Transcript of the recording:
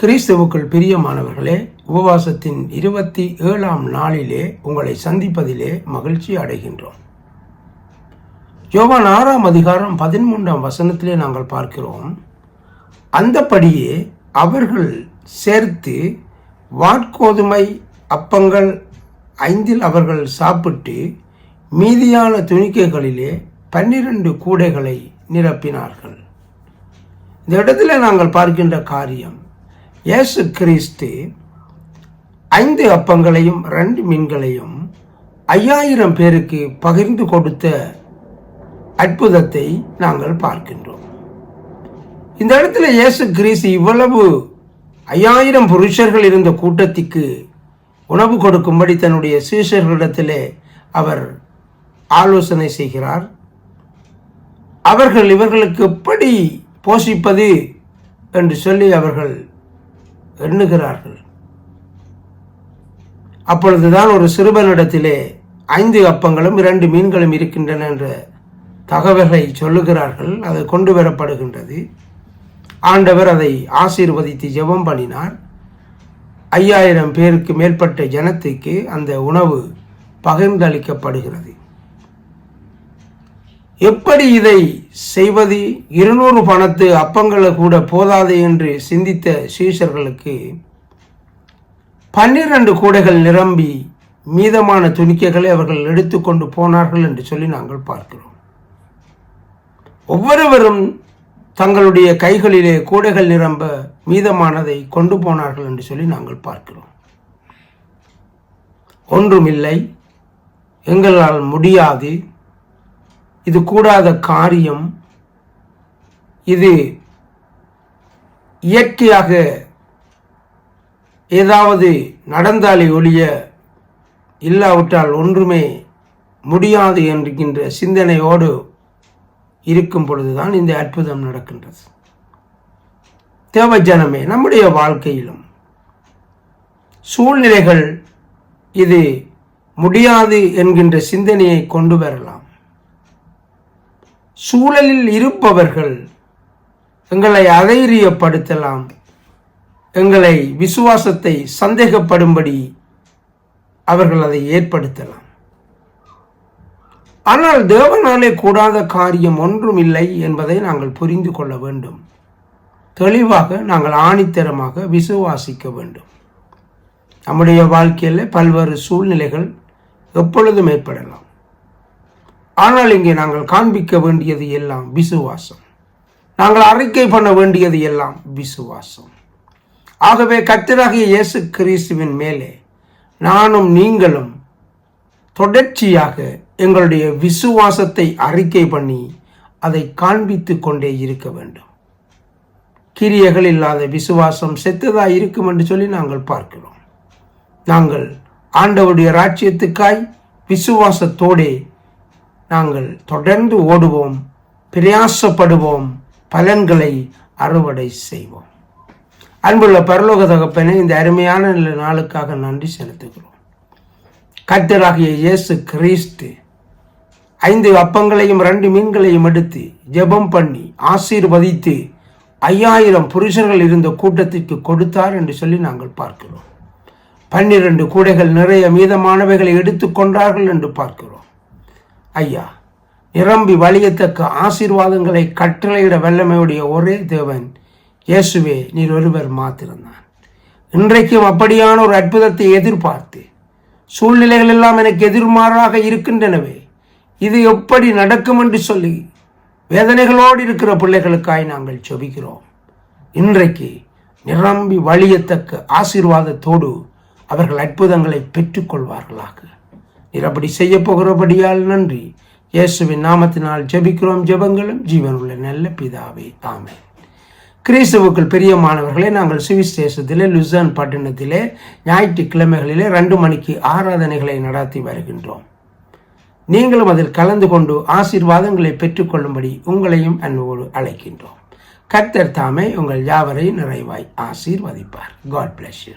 கிறிஸ்துவுக்குள் பிரியமானவர்களே உபவாசத்தின் இருபத்தி ஏழாம் நாளிலே உங்களை சந்திப்பதிலே மகிழ்ச்சி அடைகின்றோம். யோவான் ஆறாம் அதிகாரம் பதிமூன்றாம் வசனத்திலே நாங்கள் பார்க்கிறோம் அந்தபடியே அவர்கள் சேர்த்து வாட்கோதுமை அப்பங்கள் ஐந்தில் அவர்கள் சாப்பிட்டு மீதியான துணிக்கைகளிலே பன்னிரண்டு கூடைகளை நிரப்பினார்கள். இந்த இடத்துல நாங்கள் பார்க்கின்ற காரியம் இயேசு கிறிஸ்து ஐந்து அப்பங்களையும் ரெண்டு மீன்களையும் ஐயாயிரம் பேருக்கு பகிர்ந்து கொடுத்த அற்புதத்தை நாங்கள் பார்க்கின்றோம். இந்த இடத்துல இயேசு கிறிஸ்து இவ்வளவு ஐயாயிரம் புருஷர்கள் இருந்த கூட்டத்திற்கு உணவு கொடுக்கும்படி தன்னுடைய சீஷர்களிடத்திலே அவர் ஆலோசனை செய்கிறார். அவர்கள் இவர்களுக்கு எப்படி போஷிப்பது என்று சொல்லி அவர்கள் எண்ணுகிறார்கள். அப்பொழுதுதான் ஒரு சிறுவனிடத்திலே ஐந்து அப்பங்களும் இரண்டு மீன்களும் இருக்கின்றன என்ற தகவலை சொல்லுகிறார்கள். அது கொண்டு வரப்படுகின்றது. ஆண்டவர் அதை ஆசீர்வதித்து ஜெபம் பண்ணினார். ஐயாயிரம் பேருக்கு மேற்பட்ட ஜனத்துக்கு அந்த உணவு பகிர்ந்தளிக்கப்படுகிறது. எப்படி இதை செய்வது? இருநூறு பணத்து அப்பங்களை கூட போதாது என்று சிந்தித்த சீசர்களுக்கு பன்னிரண்டு கூடைகள் நிரம்பி மீதமான துணிக்கைகளை அவர்கள் எடுத்துக்கொண்டு போனார்கள் என்று சொல்லி நாங்கள் பார்க்கிறோம். ஒவ்வொருவரும் தங்களுடைய கைகளிலே கூடைகள் நிரம்ப மீதமானதை கொண்டு போனார்கள் என்று சொல்லி நாங்கள் பார்க்கிறோம். ஒன்றுமில்லை எங்களால் முடியாது. இது கூடாத காரியம் இது இயற்கையாக ஏதாவது நடந்தாலே ஒழிய இல்லாவிட்டால் ஒன்றுமே முடியாது என்கின்ற சிந்தனையோடு இருக்கும் பொழுதுதான் இந்த அற்புதம் நடக்கின்றது. தேவஜனமே நம்முடைய வாழ்க்கையிலும் சூழ்நிலைகள் இது முடியாது என்கின்ற சிந்தனையை கொண்டு வரலாம். சூழலில் இருப்பவர்கள் எங்களை அதைரியப்படுத்தலாம். எங்களை விசுவாசத்தை சந்தேகப்படும்படி அவர்கள் அதை ஏற்படுத்தலாம். ஆனால் தேவனாலே கூடாத காரியம் ஒன்றும் இல்லை என்பதை நாங்கள் புரிந்து கொள்ள வேண்டும். தெளிவாக நாங்கள் ஆணித்தரமாக விசுவாசிக்க வேண்டும். நம்முடைய வாழ்க்கையில் பல்வேறு சூழ்நிலைகள் எப்பொழுதும் ஏற்படலாம். ஆனால் இங்கே நாங்கள் காண்பிக்க வேண்டியது எல்லாம் விசுவாசம். நாங்கள் அறிக்கை பண்ண வேண்டியது எல்லாம் விசுவாசம். ஆகவே கத்தராகிய இயேசு கிறிஸ்துவின் மேலே நானும் நீங்களும் தொடர்ச்சியாக எங்களுடைய விசுவாசத்தை அறிக்கை பண்ணி அதை காண்பித்து கொண்டே இருக்க வேண்டும். கிரியைகள் இல்லாத விசுவாசம் செத்ததாக இருக்கும் என்று சொல்லி நாங்கள் பார்க்கிறோம். நாங்கள் ஆண்டவருடைய ராஜ்யத்துக்காய் விசுவாசத்தோடே நாங்கள் தொடர்ந்து ஓடுவோம் பிரயாசப்படுவோம் பலன்களை அறுவடை செய்வோம். அன்புள்ள பரலோக தகப்பனே இந்த அருமையான நல்ல நாளுக்காக நன்றி செலுத்துகிறோம். கர்த்தராகிய இயேசு கிறிஸ்து ஐந்து அப்பங்களையும் ரெண்டு மீன்களையும் எடுத்து ஜெபம் பண்ணி ஆசீர்வதித்து ஐயாயிரம் புருஷர்கள் இருந்த கூட்டத்திற்கு கொடுத்தார் என்று சொல்லி நாங்கள் பார்க்கிறோம். பன்னிரண்டு கூடைகள் நிறைய மீதமானவைகளை எடுத்துக்கொண்டார்கள் என்று பார்க்கிறோம். ஐயா நிரம்பி வழியத்தக்க ஆசீர்வாதங்களை கட்டளையிட வல்லமையுடைய ஒரே தேவன் இயேசுவே நீர் ஒருவர் மாத்திருந்தான் இன்றைக்கும் அப்படியான ஒரு அற்புதத்தை எதிர்பார்த்து சூழ்நிலைகள் எல்லாம் எனக்கு எதிர்மாறாக இருக்கின்றனவே இது எப்படி நடக்கும் என்று சொல்லி வேதனைகளோடு இருக்கிற பிள்ளைகளுக்காய் நாங்கள் செபிக்கிறோம் இன்றைக்கு நிரம்பி வழியத்தக்க ஆசீர்வாதத்தோடு அவர்கள் அற்புதங்களை பெற்றுக்கொள்வார்களாக. நீர் அப்படி செய்ய போகிறபடியால் நன்றி. இயேசுவின் நாமத்தினால் ஜெபிக்கிறோம். ஜெபங்களும் ஜீவனுள்ள நல்ல பிதாவே ஆமென். கிறிஸ்துவுக்குள் பிரியமானவர்களே நாங்கள் சுவிசேஷத்திலே லுசான் பட்டணத்திலே ஞாயிற்றுக்கிழமைகளிலே ரெண்டு மணிக்கு ஆராதனைகளை நடத்தி வருகின்றோம். நீங்களும் அதில் கலந்து கொண்டு ஆசீர்வாதங்களை பெற்றுக்கொள்ளும்படி உங்களையும் அன்போடு அழைக்கின்றோம். கர்த்தர் தாமே உங்கள் யாவரையும் நிறைவாய் ஆசீர்வதிப்பார். God bless you